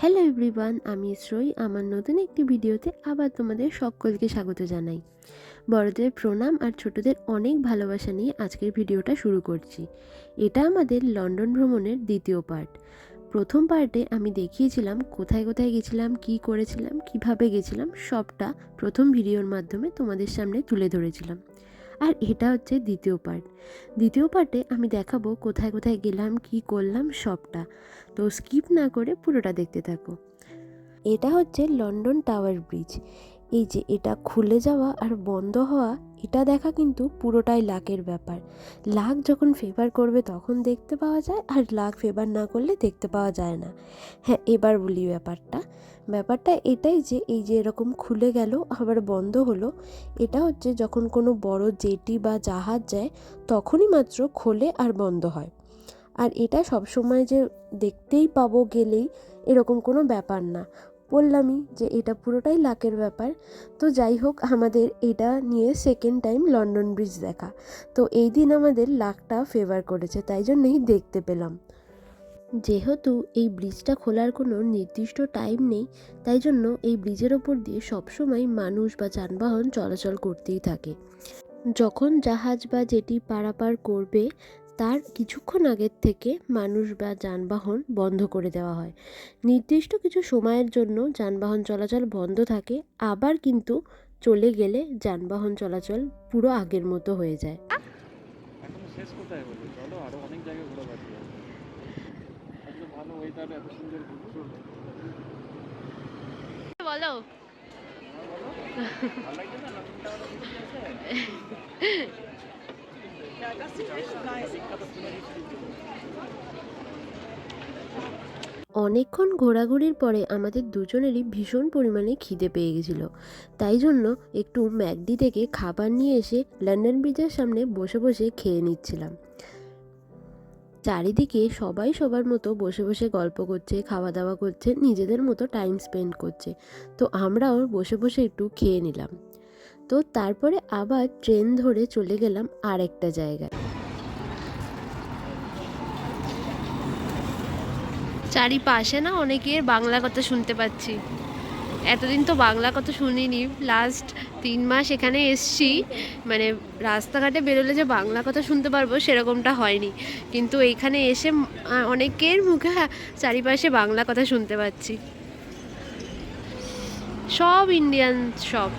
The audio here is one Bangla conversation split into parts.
হ্যালো এভরিওয়ান আমি শ্রই। আমার নতুন একটি ভিডিওতে আবার তোমাদের সকলকে স্বাগত জানাই। বড়দের প্রণাম আর ছোটদের অনেক ভালোবাসা নিয়ে আজকের ভিডিওটা শুরু করছি। এটা আমাদের লন্ডন ভ্রমণের দ্বিতীয় পার্ট। প্রথম পার্টে আমি দেখিয়েছিলাম কোথায় কোথায় গেছিলাম, কি করেছিলাম, কীভাবে গেছিলাম, সবটা প্রথম ভিডিওর মাধ্যমে তোমাদের সামনে তুলে ধরেছিলাম। আর এটা হচ্ছে দ্বিতীয় পার্ট দ্বিতীয় পার্টে আমি দেখাবো কোথায় কোথায় গেলাম, কি করলাম, সবটা। তো স্কিপ না করে পুরোটা দেখতে থাকো। এটা হচ্ছে লন্ডন টাওয়ার ব্রিজ এই যে এটা খুলে যাওয়া আর বন্ধ হওয়া, এটা দেখা কিন্তু পুরোটাই লাকের ব্যাপার। লাক যখন ফেভার করবে তখন দেখতে পাওয়া যায় আর লাক ফেভার না করলে দেখতে পাওয়া যায় না। হ্যাঁ এবার বলি ব্যাপারটা। ব্যাপারটা এটাই যে এই যে এরকম খুলে গেল, আবার বন্ধ হলো, এটা হচ্ছে যখন কোনো বড় জেটি বা জাহাজ যায়, তখনই মাত্র খোলে আর বন্ধ হয়। আর এটা সবসময় যে দেখতেই পাবো গেলেই এরকম কোনো ব্যাপার না। বললামই যে এটা পুরোটাই লাকের ব্যাপার। তো যাই হোক, আমাদের এটা নিয়ে সেকেন্ড টাইম লন্ডন ব্রিজ দেখা। তো এই দিন আমাদের লাকটা ফেভার করেছে, তাই জন্যই দেখতে পেলাম। যেহেতু এই ব্রিজটা খোলার কোনো নির্দিষ্ট টাইম নেই, তাই জন্য এই ব্রিজের ওপর দিয়ে সবসময় মানুষ বা যানবাহন চলাচল করতেই থাকে। যখন জাহাজ বা যেটি পারাপার করবে তার কিছুক্ষণ আগের থেকে মানুষ বা যানবাহন বন্ধ করে দেওয়া হয়। নির্দিষ্ট কিছু সময়ের জন্য যানবাহন চলাচল বন্ধ থাকে আবার কিন্তু চলে গেলে যানবাহন চলাচল পুরো আগের মতো হয়ে যায়। বলো? ভালো অনেকক্ষণ ঘোরাঘুরির পরে আমাদের দুজনেরই ভীষণ পরিমাণে খিদে পেয়ে গেছিল। তাই জন্য একটু ম্যাকডি থেকে খাবার নিয়ে এসে লন্ডন ব্রিজের সামনে বসে বসে খেয়ে নিচ্ছিলাম। চারিদিকে সবাই সবার মতো বসে বসে গল্প করছে খাওয়া দাওয়া করছে, নিজেদের মতো টাইম স্পেন্ড করছে। তো আমরাও বসে বসে একটু খেয়ে নিলাম। তো তারপরে আবার ট্রেন ধরে চলে গেলাম আরেকটা জায়গায়। চারিপাশে না অনেকের বাংলা কথা শুনতে পাচ্ছি। এতদিন তো বাংলা কথা শুনিনি। লাস্ট তিন মাস এখানে এসছি। মানে রাস্তাঘাটে বেরোলে যে বাংলা কথা শুনতে পারব সেরকমটা হয়নি। কিন্তু এইখানে এসে অনেকের মুখে চারিপাশে বাংলা কথা শুনতে পাচ্ছি। সব ইন্ডিয়ান সব।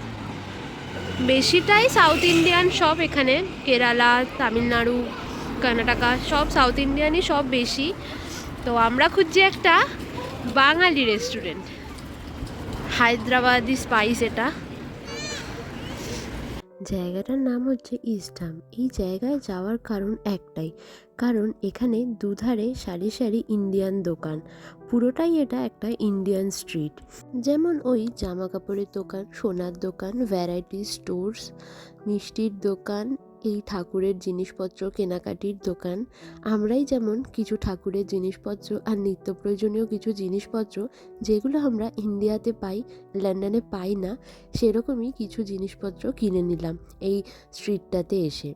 বেশিটাই সাউথ ইন্ডিয়ান সব এখানে। কেরালা, তামিলনাড়ু, কর্ণাটকা, সব সাউথ ইন্ডিয়ানই সব বেশি। তো আমরা খুঁজছি একটা বাঙালি রেস্টুরেন্ট। হায়দ্রাবাদি স্পাইস এটা। জায়গাটার নাম হচ্ছে ইস্টাম এই জায়গায় যাওয়ার কারণ একটাই, কারণ এখানে দুধারে সারি সারি ইন্ডিয়ান দোকান। পুরোটাই এটা একটা ইন্ডিয়ান স্ট্রিট যেমন ওই জামা কাপড়ের দোকান, সোনার দোকান ভ্যারাইটি স্টোর্স মিষ্টির দোকান, এই ঠাকুরের জিনিসপত্র, কেনাকাটির দোকান। আমরাই যেমন কিছু ঠাকুরের জিনিসপত্র আর নিত্য প্রয়োজনীয় কিছু জিনিসপত্র, যেগুলো আমরা ইন্ডিয়াতে পাই লন্ডনে পাই না, সেরকমই কিছু জিনিসপত্র কিনে নিলাম এই স্ট্রিটটাতে এসে।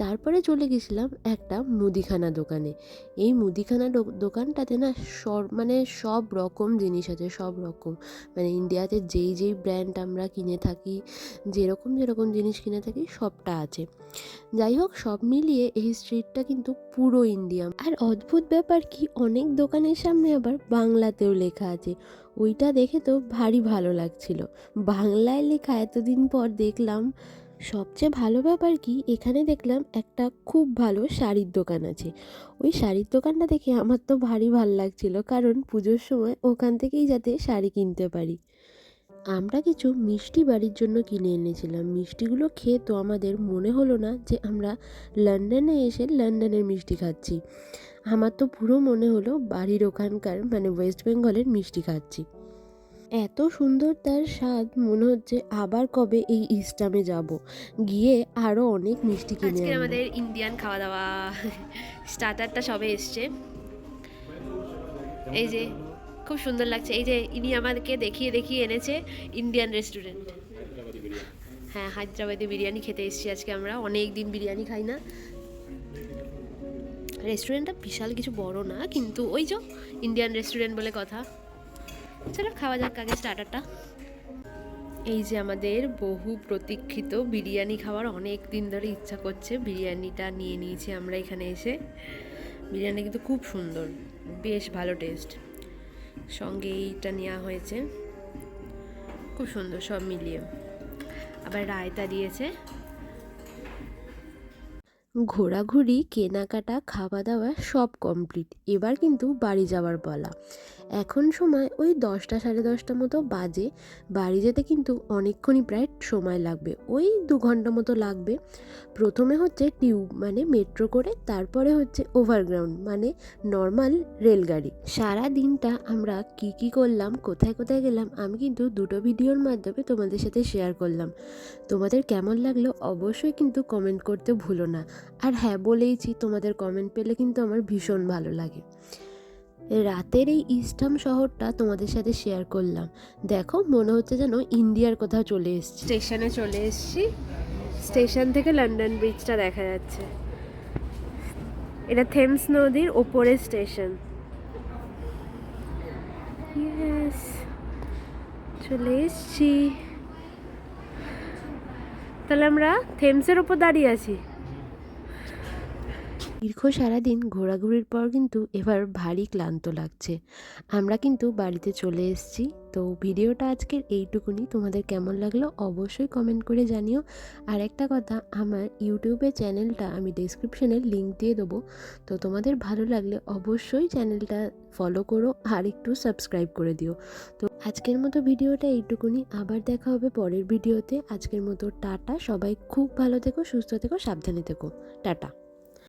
তারপরে চলে গেছিলাম একটা মুদিখানা দোকানে। এই মুদিখানা দোকানটাতে না সব মানে সব রকম জিনিস আছে, সব রকম। মানে ইন্ডিয়াতে যেই যেই ব্র্যান্ড আমরা কিনে থাকি, যেরকম যেরকম জিনিস কিনে থাকি, সবটা আছে। যাই হোক, সব মিলিয়ে এই স্ট্রিটটা কিন্তু পুরো ইন্ডিয়া। আর অদ্ভুত ব্যাপার কি, অনেক দোকানের সামনে আবার বাংলাতেও লেখা আছে। ওইটা দেখে তো ভারী ভালো লাগছিল। বাংলায় লেখা এতদিন পর দেখলাম সবচেয়ে ভালো ব্যাপার কি, এখানে দেখলাম একটা খুব ভালো শাড়ির দোকান আছে। ওই শাড়ির দোকানটা দেখে আমার তো ভারী ভালো লাগছিল, কারণ পুজোর সময় ওখান থেকেই যাতে শাড়ি কিনতে পারি। আমরা কিছু মিষ্টি বাড়ির জন্য কিনে এনেছিলাম। মিষ্টিগুলো খেয়ে তো আমাদের মনে হলো না যে আমরা লন্ডনে এসে লন্ডনের মিষ্টি খাচ্ছি। আমার তো পুরো মনে হলো বাড়ির ওখানকার মানে ওয়েস্ট বেঙ্গলের মিষ্টি খাচ্ছি। এত সুন্দর তার স্বাদ মনে হচ্ছে আবার কবে এই ইস্টামে যাব। গিয়ে আরও অনেক মিষ্টি কিনে আজকে আমাদের ইন্ডিয়ান খাওয়া দাওয়া স্টার্টারটা সবে এসছে। এই যে খুব সুন্দর লাগছে। এই যে ইনি আমাদেরকে দেখিয়ে দেখিয়ে এনেছে ইন্ডিয়ান রেস্টুরেন্ট হ্যাঁ হায়দ্রাবাদি বিরিয়ানি খেতে এসেছি আজকে আমরা। অনেক দিন বিরিয়ানি খাই না। রেস্টুরেন্টটা বিশাল কিছু বড় না কিন্তু ওই যে ইন্ডিয়ান রেস্টুরেন্ট বলে কথা। চলো খাওয়া যাক আগে স্টার্টারটা এই যে আমাদের বহু প্রতীক্ষিত বিরিয়ানি খাওয়ার অনেক দিন ধরে ইচ্ছা করছে। বিরিয়ানিটা নিয়ে নিয়েছি আমরা এখানে এসে। বিরিয়ানি কিন্তু খুব সুন্দর, বেশ ভালো টেস্ট সঙ্গে এইটা নেওয়া হয়েছে। খুব সুন্দর সব মিলিয়ে। আবার রায়তা দিয়েছে। ঘোরাঘুরি, কেনাকাটা খাওয়া দাওয়া সব কমপ্লিট এবার কিন্তু বাড়ি যাওয়ার পালা। এখন সময় ওই দশটা সাড়ে দশটা মতো বাজে। বাড়ি যেতে কিন্তু অনেকক্ষণই প্রায় সময় লাগবে। ওই দু ঘণ্টা মতো লাগবে। প্রথমে হচ্ছে টিউব মানে মেট্রো করে, তারপরে হচ্ছে ওভারগ্রাউন্ড মানে নর্মাল রেলগাড়ি। সারা দিনটা আমরা কি কি করলাম, কোথায় কোথায় গেলাম, আমি কিন্তু দুটো ভিডিওর মাধ্যমে তোমাদের সাথে শেয়ার করলাম। তোমাদের কেমন লাগল অবশ্যই কিন্তু কমেন্ট করতে ভুলো না। আর হ্যাঁ বলেইছি, তোমাদের কমেন্ট পেলে কিন্তু আমার ভীষণ ভালো লাগে। রাতের এই ইস্টাম শহরটা তোমাদের সাথে শেয়ার করলাম। দেখো, মনে হচ্ছে যেন ইন্ডিয়ার কোথাও চলে এসছি। স্টেশনে চলে এসছি। স্টেশন থেকে লন্ডন ব্রিজটা দেখা যাচ্ছে। এটা থেমস নদীর ওপরের স্টেশন চলে এসছি। তাহলে আমরা থেমসের ওপর দাঁড়িয়ে আছি। দীর্ঘ সারাদিন ঘোরাঘুরির পর কিন্তু এবার ভারী ক্লান্ত লাগছে। আমরা কিন্তু বাড়িতে চলে এসেছি। তো ভিডিওটা আজকের এইটুকুনি। তোমাদের কেমন লাগল অবশ্যই কমেন্ট করে জানিও। আর একটা কথা, আমার ইউটিউবে চ্যানেলটা আমি ডিসক্রিপশনে লিংক দিয়ে দেবো। তো তোমাদের ভালো লাগলে অবশ্যই চ্যানেলটা ফলো করো আর একটু সাবস্ক্রাইব করে দিও। তো আজকের মতো ভিডিওটা এইটুকুনি। আবার দেখা হবে পরের ভিডিওতে। আজকের মতো টাটা। সবাই খুব ভালো থেকো, সুস্থ থেকো, সাবধানে থেকো। টাটা।